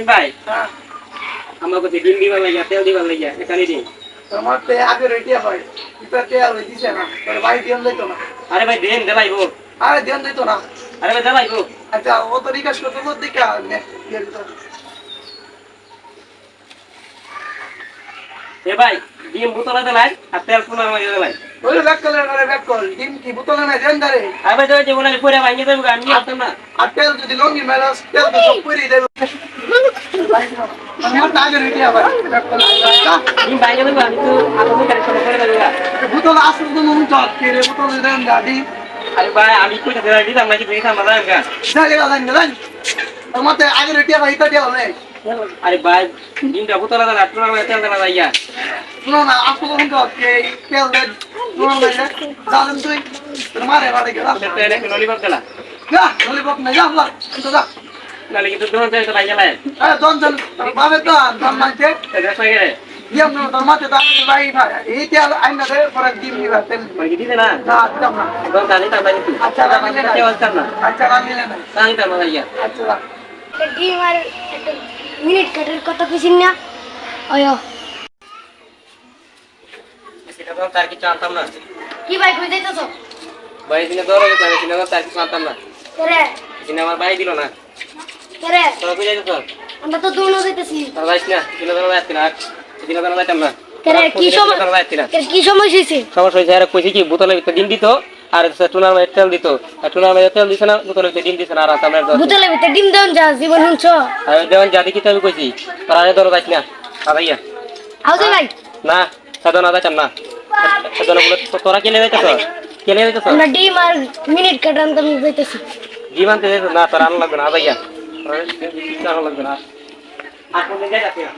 আসিফ ভাই? আমার কাছে ডিম দিবার লাগিয়া তেল দিবার লাগিয়া এখানে দিন তোমার তো আগে তেল দিছে না তোর ভাই দিন দিত না। আরে ভাই দেন দেলাইব আরে দিন দিত না। আরে ভাই দেলাইব আচ্ছা ও তো রিকাশ করতে তোর দিকে নে। এ ভাই ডিম বোতলে দেলাই আর তেল পুনার মাঝে দেলাই। ওই ব্যাক করলে আরে ব্যাক কর ডিম কি বোতলে না দেন দারে ভাই তো বলে পরে ভাঙিয়ে দেবো আমি আসতাম না। আর তেল যদি লঙ্গি মেলাস তেল তো সব পুরি দেবে। আমার ভাই ব্যাক করলে ডিম ভাঙিয়ে দেবো আমি তো আলো মুখে সব করে দেবো। বোতল আসল তো মন চল। কে রে বোতল দেন দাদি আরে ভাই আমি কইটা দেলাই দিতাম নাকি তুমি খাম না গা। জানি জানি জানি। আমার তো আগে রেডিয়া ভাই এটা দেওয়া নেই আরে ভাই ডিমটা বোতলে দেলাই পুনার মাঝে তেল দেলা যাইয়া শুনো না আসল মন চল কে? তেল দেন। শুনো না জানেন তুই। মারে বাড়ি গেলা তেল একটু ললিপপ দেলা যা ললিপপ না যা বল তো যা। নালে কিন্তু দোকান থেকে তো লাগে লাই আরে দন দন বাবে তো দন মানতে এটা সঙ্গে রে দিয়াম না তোর মাতে তো ভাই ভাই। এই আইনা দে পরে দিম না? না না। জানি তা জানি তুই আচ্ছা আচ্ছা মানে তেল চান না। আচ্ছা রামিলে না। তাই তার মানে ইয়া আচ্ছা রাখ। ডিম আর একটা মিনিট কাটের কথা কইছিন না? অয় সেটা তো তার কিছু না। কি ভাই কই যাইতেছো? ভাই দিনে গেছে আমি সিনেমা তার কিছু আনতাম না। কেরে। সিনেমা আমার ভাই দিল না। কেরে। তোরা বুঝে যেত আমরা তো দৌড় যাইতেছি। তোরা যাইস না দিনে যাচ্ছি না। দিনে যাইতাম না। কেরে কি কি সময় হইছে? সমস্যা আর কইছি কি বোতলের ভিতরে ডিম দিত আর টুনার মাঝে তেল দিত। আর টুনার মাঝে তেল দিছে না বোতলের ভিতরে ডিম দিছে না আর আমরা বুতলে ভিতরে ডিম দেন যা জীবন হুঁছ আর যেমন যা দেখি তো কইছি। তোরা দৌড়ে যাইস না। দাদাইয়া আউছে ভাই। না সাধন না যাইতাম না। সাধন বলে তো- তোরা কেলে যাইতেছ? কেলে যাইতেছ? আমরা ডিম আর মিনিট কাটান তো যাইতেছি। ডিম আনতে যাইতো না তোর আনা লাগবে না লাগবে না? আর কোন যাচ্ছি না